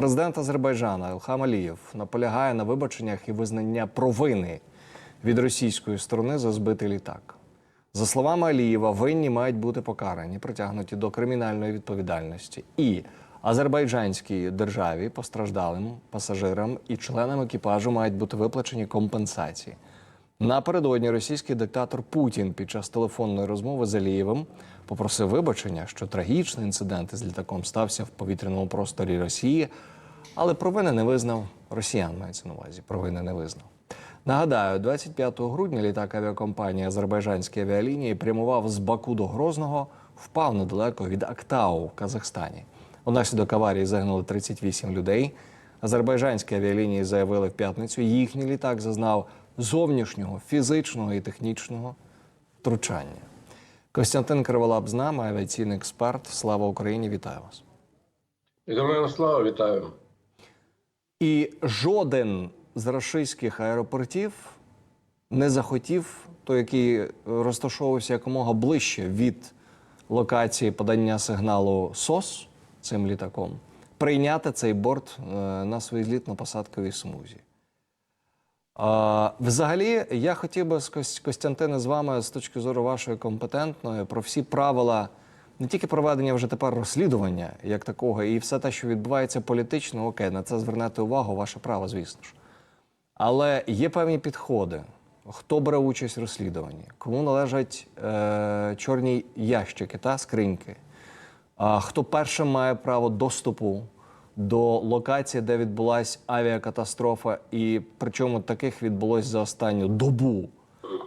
Президент Азербайджана Ілхам Алієв наполягає на вибаченнях і визнання провини від російської сторони за збитий літак. За словами Алієва, винні мають бути покарані, притягнуті до кримінальної відповідальності. І азербайджанській державі, постраждалим пасажирам і членам екіпажу мають бути виплачені компенсації. Напередодні російський диктатор Путін під час телефонної розмови з Алієвим попросив вибачення, що трагічний інцидент із літаком стався в повітряному просторі Росії, але провини не визнав росіян. Мається на увазі. Провини не визнав. Нагадаю, 25 грудня літак авіакомпанії Азербайджанські авіалінії прямував з Баку до Грозного, впав недалеко від Актау в Казахстані. Унаслідок аварії загинули 38 людей. Азербайджанські авіалінії заявили в п'ятницю, їхній літак зазнав зовнішнього, фізичного і технічного втручання. Костянтин Криволап з нами, авіаційний експерт. Слава Україні! Вітаю вас! Героям слава вітаю. І жоден з російських аеропортів не захотів, той, який розташовувався якомога ближче від локації подання сигналу СОС цим літаком, прийняти цей борт е, на своїй злітно-посадковій смузі. Взагалі, я хотів би Костянтине з вами з точки зору вашої компетентної про всі правила не тільки проведення вже тепер розслідування як такого, і все те, що відбувається політично, окей, на це звернете увагу, ваше право, звісно ж. Але є певні підходи. Хто бере участь в розслідуванні, кому належать е, чорні ящики та скриньки, а хто першим має право доступу до локації, де відбулася авіакатастрофа, і причому таких відбулось за останню добу.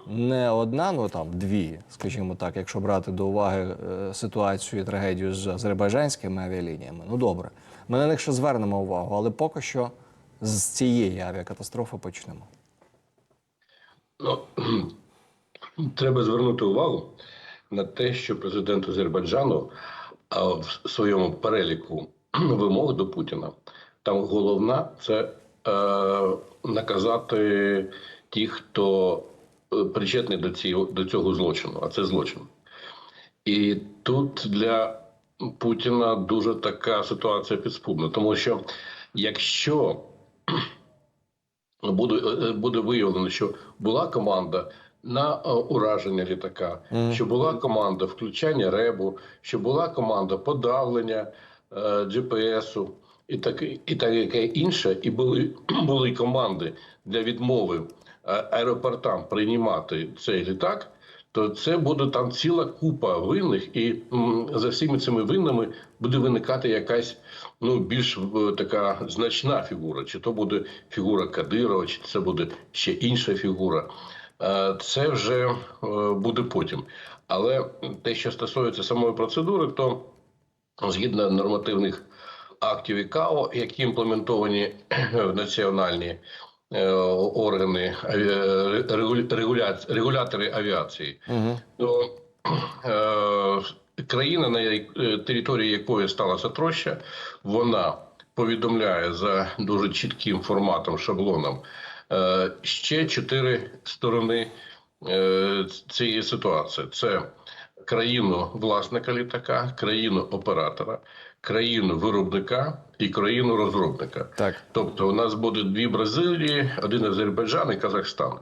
Не одна, ну там дві, скажімо так, якщо брати до уваги е, ситуацію і трагедію з азербайджанськими авіалініями. Ну добре, ми на них ще звернемо увагу, але поки що з цієї авіакатастрофи почнемо. Ну, треба звернути увагу на те, що президент Азербайджану в своєму переліку вимог до Путіна там головна це е, наказати тих, хто е, причетний до цього, до цього злочину, а це злочин. І тут для Путіна дуже така ситуація підспудна, тому що якщо буде, е, буде виявлено, що була команда на е, ураження літака, що була команда включання ребу, що була команда подавлення е, GPS-у і таке, і таке інше, і були, були команди для відмови е, аеропортам приймати цей літак. То це буде там ціла купа винних, і м, за всіми цими винними буде виникати якась ну більш е, така значна фігура. Чи то буде фігура Кадирова, чи це буде ще інша фігура. Е, Це вже е, буде потім. Але те, що стосується самої процедури, то згідно нормативних актів ІКАО, які імплементовані в національні е, органи регуля- регулятори авіації, Угу. то е, країна, на е, території якої сталася троща, вона повідомляє за дуже чітким форматом, шаблоном е, ще чотири сторони е, цієї ситуації: це країну власника літака, країну оператора, країну виробника і країну розробника. Так. Тобто, у нас буде дві Бразилії, один Азербайджан і Казахстан.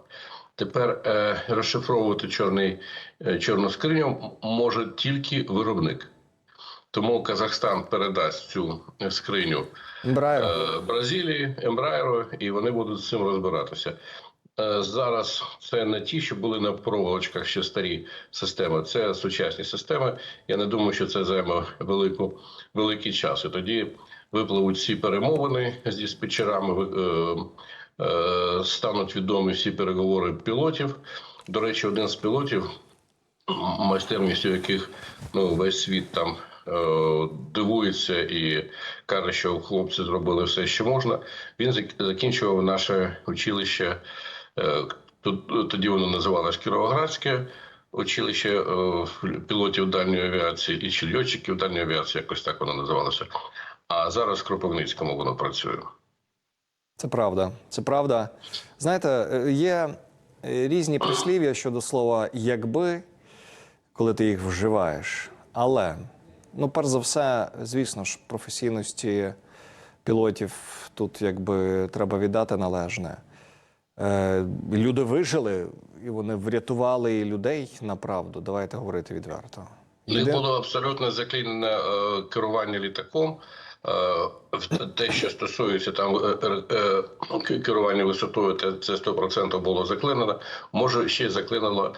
Тепер е, розшифровувати чорний, е, чорну скриню може тільки виробник. Тому Казахстан передасть цю скриню е, Бразилії, Ембраєру, і вони будуть з цим розбиратися. Е, Зараз це не ті, що були на проволочках ще старі системи, це сучасні системи. Я не думаю, що це займе велику, великий час. І тоді випливуть всі перемовини з диспетчерами, е, е, стануть відомі всі переговори пілотів. До речі, один з пілотів, майстерністю яких ну, весь світ там дивується і каже, що хлопці зробили все, що можна. Він закінчував наше училище. Е, тут- Тоді воно називалось Кіровоградське училище е, пілотів дальньої авіації і чи льотчиків дальньої авіації, якось так воно називалося. А зараз в Кропивницькому воно працює. Це правда. Це правда. Знаєте, е, є е, різні прислів'я щодо слова якби, коли ти їх вживаєш. Але, ну, перш за все, звісно ж, професійності пілотів тут якби треба віддати належне. Е, люди вижили, і вони врятували і людей направду. Давайте говорити відверто. Іде- було абсолютно заклинене е, керування літаком. Е, те, що стосується там к- керування висотою, це 100% було заклинено. Може, ще заклинило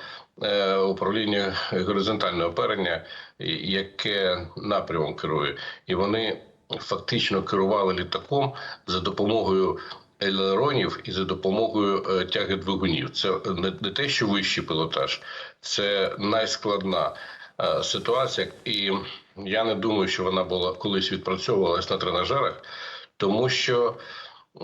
управління горизонтального оперення, яке напрямом керує. І вони фактично керували літаком за допомогою елеронів і за допомогою е, тяги двигунів. Це не, те, що вищий пілотаж, це найскладна е, ситуація, і я не думаю, що вона була колись відпрацьовувалась на тренажерах, тому що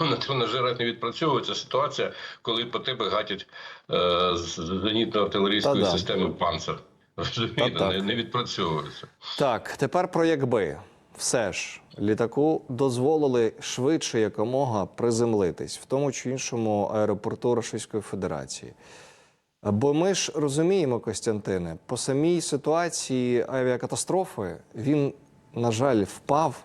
ну, на тренажерах не відпрацьовується ситуація, коли по тебе гатять е, з зенітно-артилерійської системи панцер. Розумієте, не, не відпрацьовується. Так, тепер про якби. Все ж літаку дозволили швидше якомога приземлитись в тому чи іншому аеропорту Російської Федерації. Бо ми ж розуміємо, Костянтине, по самій ситуації авіакатастрофи він, на жаль, впав,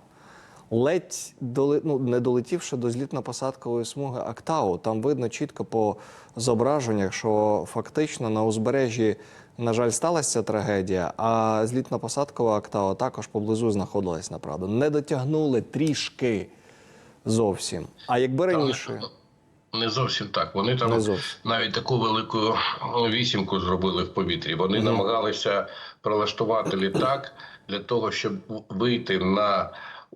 ледь доли, ну, не долетівши до злітно-посадкової смуги Актау. Там видно чітко по зображеннях, що фактично на узбережжі, на жаль, сталася трагедія, а злітно-посадкова Актау також поблизу знаходилась, направду. Не дотягнули трішки зовсім. А якби раніше. Не зовсім так. Вони там навіть таку велику вісімку зробили в повітрі. Вони намагалися прилаштувати літак для того, щоб вийти на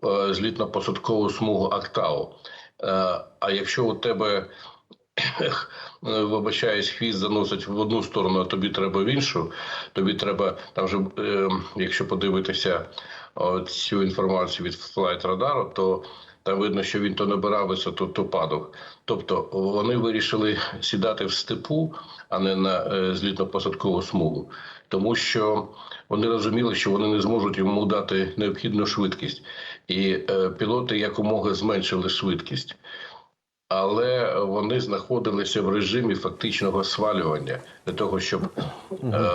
е, злітно-посадкову смугу Актау. Е, а якщо у тебе вибачаюсь, хвіст заносить в одну сторону, а тобі треба в іншу. Тобі треба там вже, е, якщо подивитися о, цю інформацію від флайт радару, то там видно, що він то набирав висоту, то падав. Тобто вони вирішили сідати в степу, а не на е, злітно-посадкову смугу, тому що вони розуміли, що вони не зможуть йому дати необхідну швидкість, і е, пілоти якомога зменшили швидкість але вони знаходилися в режимі фактичного свалювання для того, щоб е,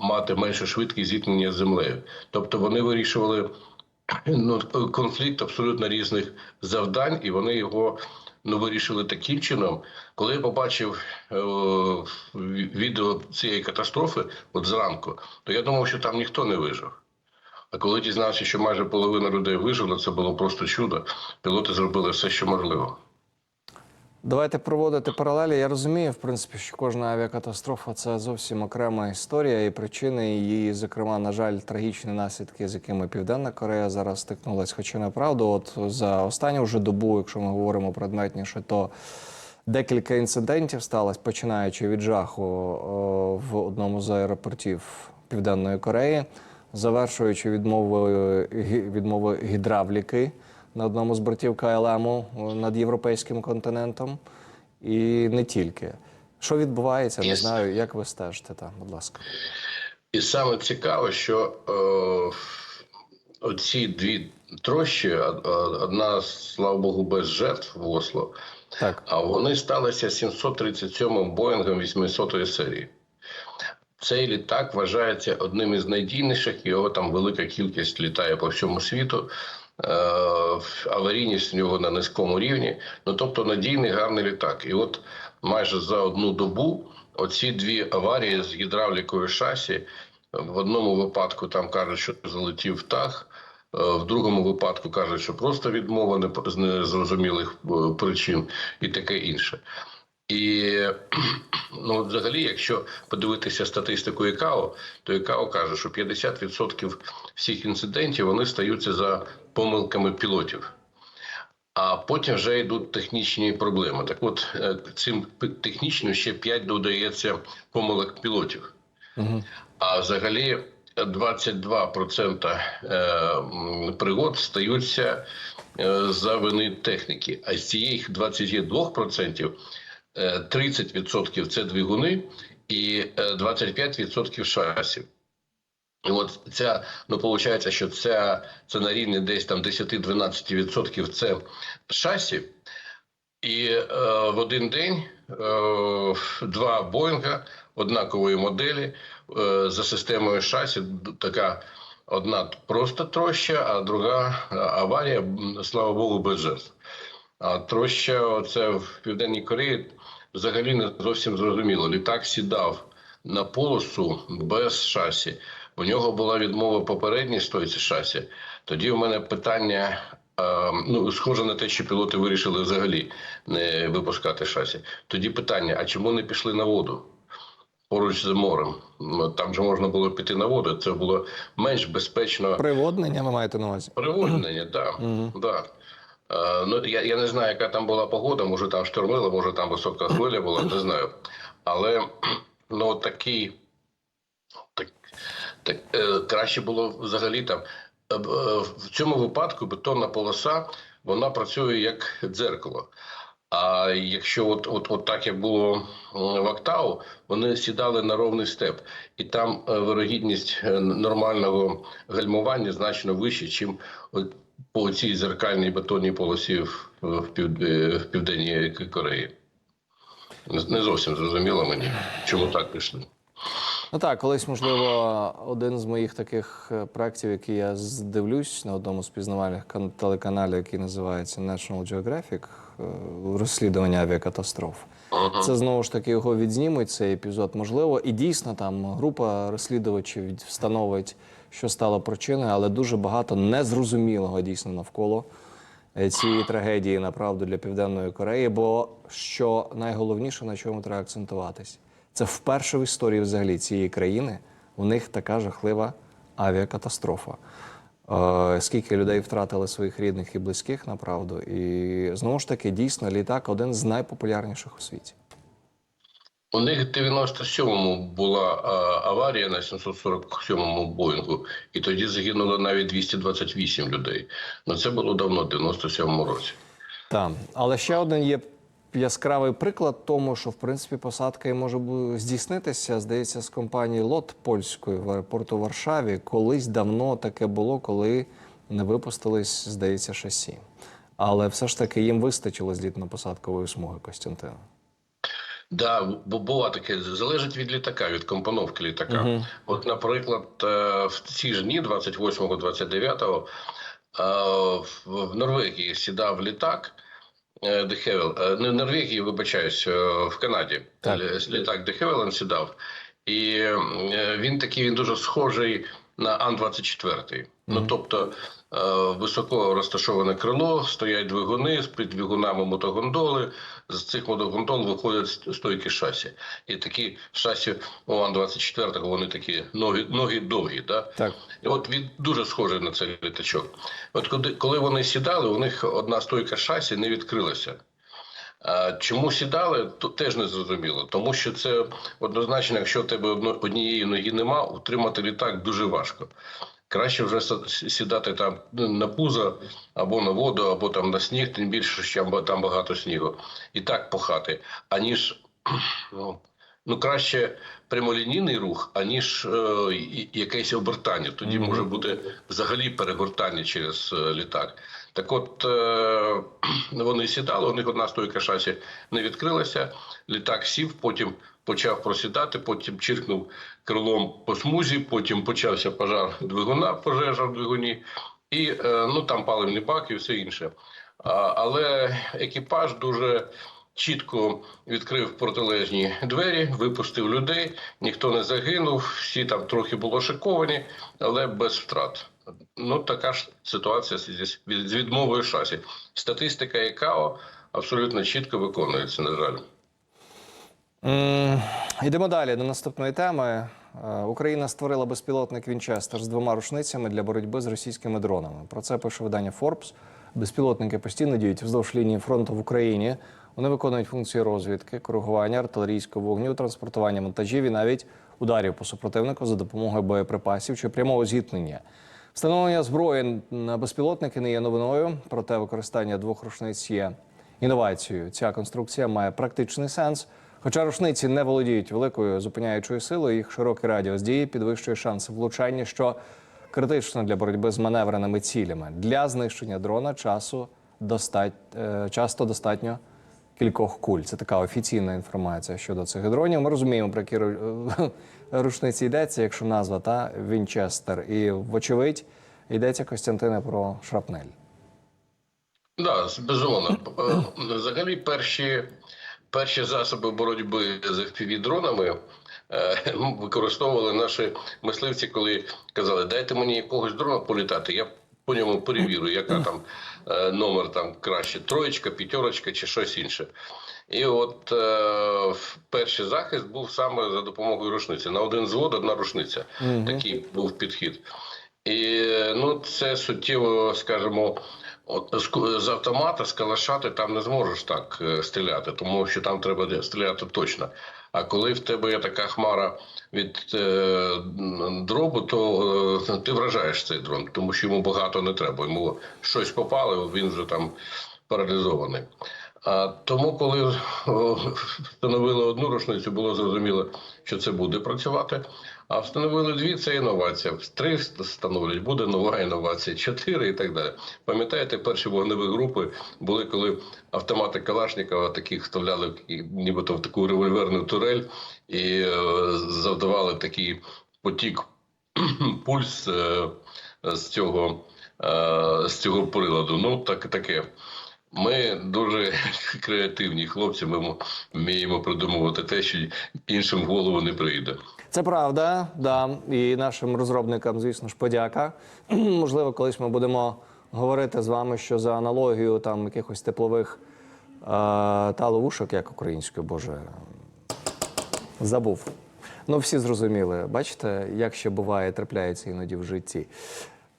мати меншу швидкість зіткнення з землею. Тобто вони вирішували ну, конфлікт абсолютно різних завдань, і вони його ну, вирішили таким чином. Коли я побачив е, відео цієї катастрофи, от зранку, то я думав, що там ніхто не вижив. А коли дізнався, що майже половина людей вижила, це було просто чудо. Пілоти зробили все, що можливо. Давайте проводити паралелі. Я розумію, в принципі, що кожна авіакатастрофа це зовсім окрема історія і причини її, зокрема, на жаль, трагічні наслідки, з якими Південна Корея зараз стикнулась. Хоча направду, от за останню вже добу, якщо ми говоримо предметніше, то декілька інцидентів сталося, починаючи від жаху в одному з аеропортів Південної Кореї, завершуючи відмовою відмовою гідравліки на одному з бортів КЛМу над європейським континентом, і не тільки. Що відбувається, не знаю, як ви стежите там, будь ласка. І саме цікаве, що е, оці дві трощі, одна, слава Богу, без жертв в Осло, Так, а вони сталися 737 Боїнгом 800 серії. Цей літак вважається одним із найдійніших, його там велика кількість літає по всьому світу. Е, аварійність у нього на низькому рівні. Ну тобто надійний гарний літак. І от майже за одну добу оці дві аварії з гідравлікою шасі. В одному випадку там кажуть, що залетів птах, е, в другому випадку кажуть, що просто відмова з незрозумілих е, причин і таке інше. І ну, взагалі, якщо подивитися статистику ІКАО, то ІКАО каже, що 50% всіх інцидентів вони стаються за помилками пілотів. А потім вже йдуть технічні проблеми. Так от е, цим технічним ще 5 додається помилок пілотів. угу. А взагалі 22% е, пригод стаються е, за вини техніки. А з цих 22% е, 30% це двигуни і е, 25% шасів. І от ця, ну виходить, що ця, це на рівні десь там 10-12% це шасі. І е, в один день е, два Боїнга однакової моделі е, за системою шасі, така Одна просто троща, а друга аварія, слава Богу, без жертв. А троща, це в Південній Кореї взагалі не зовсім зрозуміло. Літак сідав на полосу без шасі. У нього була відмова попередній стойці шасі. Тоді у мене питання. е, Ну, схоже на те, що пілоти вирішили взагалі не випускати шасі. Тоді питання: а чому не пішли на воду? Поруч з морем. Ну, Там же можна було піти на воду. Це було менш безпечно. Приводнення ви маєте на увазі? Привольнення, так. Да. Е, ну, я, я не знаю, яка там була погода, може там штормило, може там висока хвиля була, не знаю. Але ну, такий, так, так, е, краще було взагалі там. е, е, В цьому випадку бетонна полоса вона працює як дзеркало. А якщо от, от, от так як було в Актау, вони сідали на ровний степ, і там е, вирогідність нормального гальмування значно вища, ніж по цій зеркальній бетонній полосі в, в, пів, в південній Кореї. Не зовсім зрозуміло мені, чому так пішли. Ну так, колись, можливо, один з моїх таких е, проєктів, який я здивлюсь на одному з пізнавальних телеканалів, який називається National Geographic, е, розслідування авіакатастроф. Це знову ж таки його відзнімуть, цей епізод. Можливо, і дійсно там група розслідувачів встановить, що стало причиною, але дуже багато незрозумілого дійсно навколо е, цієї трагедії направду для Південної Кореї. Бо що найголовніше, на чому треба акцентуватись, це вперше в історії взагалі цієї країни у них така жахлива авіакатастрофа. Е, Скільки людей втратили своїх рідних і близьких, направду. І знову ж таки, дійсно, літак один з найпопулярніших у світі. У них в 97-му була а, аварія на 747-му Боїнгу, і тоді загинуло навіть 228 людей. Ну це було давно, в 97-му році. Так, але ще один є яскравий приклад тому, що в принципі посадка і може здійснитися, здається, з компанії Лот польської в аеропорту Варшаві. Колись давно таке було, коли не випустились, здається, шасі. Але все ж таки їм вистачило злітно-посадкової смуги Костянтина. Да, бо було таке залежить від літака, від компоновки літака. От, наприклад, е, в ці ж дні, 28-го, 29-го, е, в в Норвегії сідав літак. Е, Де Хевел, е, не в Норвегії, вибачаюсь, е, в Канаді. Так. Літак Дехевелен сідав. І е, він такий, він дуже схожий на Ан-24. Ну, тобто високо розташоване крило, стоять двигуни, з під двигунами мотогондоли. З цих мотогондол виходять ст- стойки шасі. І такі шасі у Ан-24 вони такі ноги, ноги довгі. Да? Так. І от він дуже схожий на цей літачок. От коли, коли вони сідали, у них одна стойка шасі не відкрилася. А чому сідали, то теж не зрозуміло. Тому що це однозначно, якщо в тебе однієї ноги нема, утримати літак дуже важко. Краще вже сідати там ну, на пузо або на воду, або там на сніг, тим більше, що там багато снігу. І так похати, аніж ну, ну краще прямолінійний рух, аніж е, якесь обертання. Тоді може бути взагалі перегортання через е, літак. Так от е, вони сідали, у них одна стойка шасі не відкрилася, літак сів, потім почав просідати, потім чиркнув крилом по смузі, потім почався пожар двигуна, пожежа в двигуні, і е, ну там паливний бак і все інше. Але екіпаж дуже чітко відкрив протилежні двері, випустив людей, ніхто не загинув, всі там трохи було шоковані, але без втрат. Ну, така ж ситуація з, відмовою шасі. Статистика ІКАО абсолютно чітко виконується, на жаль. Йдемо далі до наступної теми. Е, Україна створила безпілотник Вінчестер з двома рушницями для боротьби з російськими дронами. Про це пише видання Forbes. Безпілотники постійно діють вздовж лінії фронту в Україні. Вони виконують функції розвідки, коригування артилерійського вогню, транспортування вантажів і навіть ударів по супротивнику за допомогою боєприпасів чи прямого зіткнення. Встановлення зброї на безпілотники не є новиною, проте використання двох рушниць є інновацією. Ця конструкція має практичний сенс. Хоча рушниці не володіють великою зупиняючою силою, їх широкий радіус дії підвищує шанси влучання, що критично для боротьби з маневреними цілями. Для знищення дрона часу достать, е, часто достатньо кількох куль. Це така офіційна інформація щодо цих дронів. Ми розуміємо, про які рушниці йдеться, якщо назва та Вінчестер. І, вочевидь, йдеться Костянтине про шрапнель. Да, безумовно. Е, Взагалі, перші, перші засоби боротьби з FPV-дронами е, використовували наші мисливці, коли казали, дайте мені якогось дрона політати, я по ньому перевірю, яка там номер там краще, троєчка, п'ятерочка чи щось інше. І от е, перший захист був саме за допомогою рушниці. На один звод одна рушниця. Такий був підхід. І ну, це суттєво, скажімо, от, з автомата, з калаша ти там не зможеш так е, стріляти, тому що там треба стріляти точно. А коли в тебе є така хмара від е, дробу, то е, ти вражаєш цей дрон, тому що йому багато не треба. Йому щось попало, він вже там паралізований. А тому, коли встановили одну рушницю, було зрозуміло, що це буде працювати. А встановили дві це інновація. Три встановлять, буде нова інновація, чотири і так далі. Пам'ятаєте, перші вогневі групи були, коли автомати Калашникова таких вставляли нібито в таку револьверну турель і е, завдавали такий потік пульс е, з цього, е, з цього приладу. Ну, так таке. Ми дуже креативні хлопці. Ми вміємо придумувати те, що іншим в голову не прийде. Це правда, да. І нашим розробникам, звісно ж, подяка. Можливо, колись ми будемо говорити з вами, що за аналогію там якихось теплових е, ловушок, як українською, боже, забув. Ну, всі зрозуміли. Бачите, як ще буває, трапляється іноді в житті.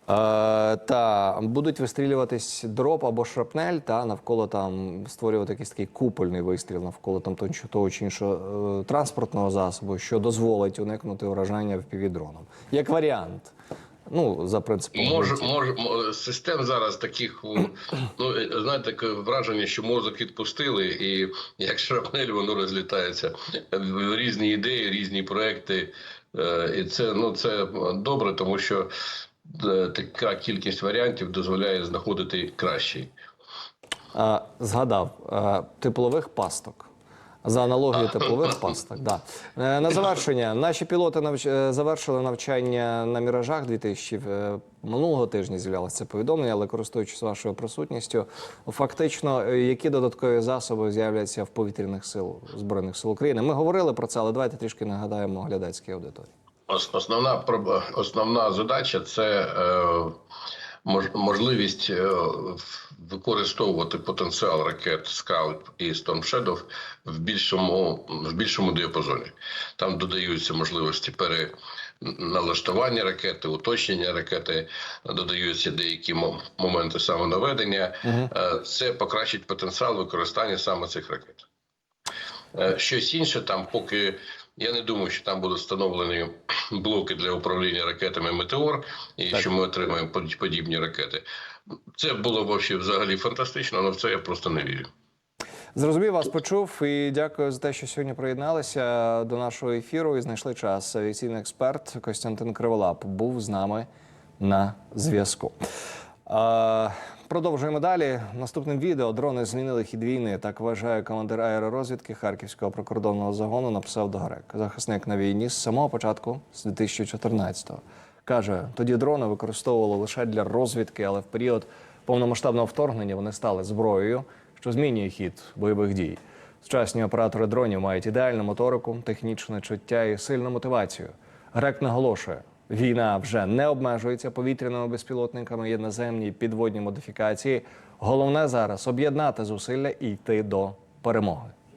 Е, та будуть вистрілюватись дроб або шрапнель, та навколо там створювати якийсь такий купольний вистріл навколо там того чи- того чи іншого е, транспортного засобу, що дозволить уникнути ураження впівдроном. Як варіант. Ну, за принципом. Може, може, систем зараз таких, ну е, знаєте, таке враження, що мозок відпустили, і як шрапнель воно розлітається різні ідеї, різні проекти. І це ну це добре, тому що така кількість варіантів дозволяє знаходити кращий. Е, згадав е, теплових пасток. За аналогією теплових пасток. Да. Е, На завершення наші пілоти навч... е, завершили навчання на міражах 2000 е, минулого тижня. З'являлося це повідомлення, але користуючись вашою присутністю, фактично, е, які додаткові засоби з'являться в повітряних сил збройних сил України. Ми говорили про це, але давайте трішки нагадаємо глядацькій аудиторії. Ос- Основна основна задача це е, можливість е, використовувати потенціал ракет Scalp і Shadow в більшому в більшому діапазоні. Там додаються можливості переналаштування ракети, уточнення ракети, додаються деякі моменти самонаведення. Е, Це покращить потенціал використання саме цих ракет. Щось інше там, поки я не думаю, що там будуть встановлені блоки для управління ракетами Метеор, і Так. що ми отримаємо подібні ракети. Це було б взагалі фантастично, але в це я просто не вірю. Зрозумів, вас почув і дякую за те, що сьогодні приєдналися до нашого ефіру і знайшли час. Авіаційний експерт Костянтин Криволап був з нами на зв'язку. Продовжуємо далі. Наступним відео дрони змінили хід війни. Так вважає командир аеророзвідки Харківського прикордонного загону на псевдогрек. Захисник на війні з самого початку, з 2014-го. Каже, тоді дрони використовували лише для розвідки, але в період повномасштабного вторгнення вони стали зброєю, що змінює хід бойових дій. Сучасні оператори дронів мають ідеальну моторику, технічне чуття і сильну мотивацію. Грек наголошує, війна вже не обмежується повітряними безпілотниками, є наземні підводні модифікації. Головне зараз об'єднати зусилля і йти до перемоги.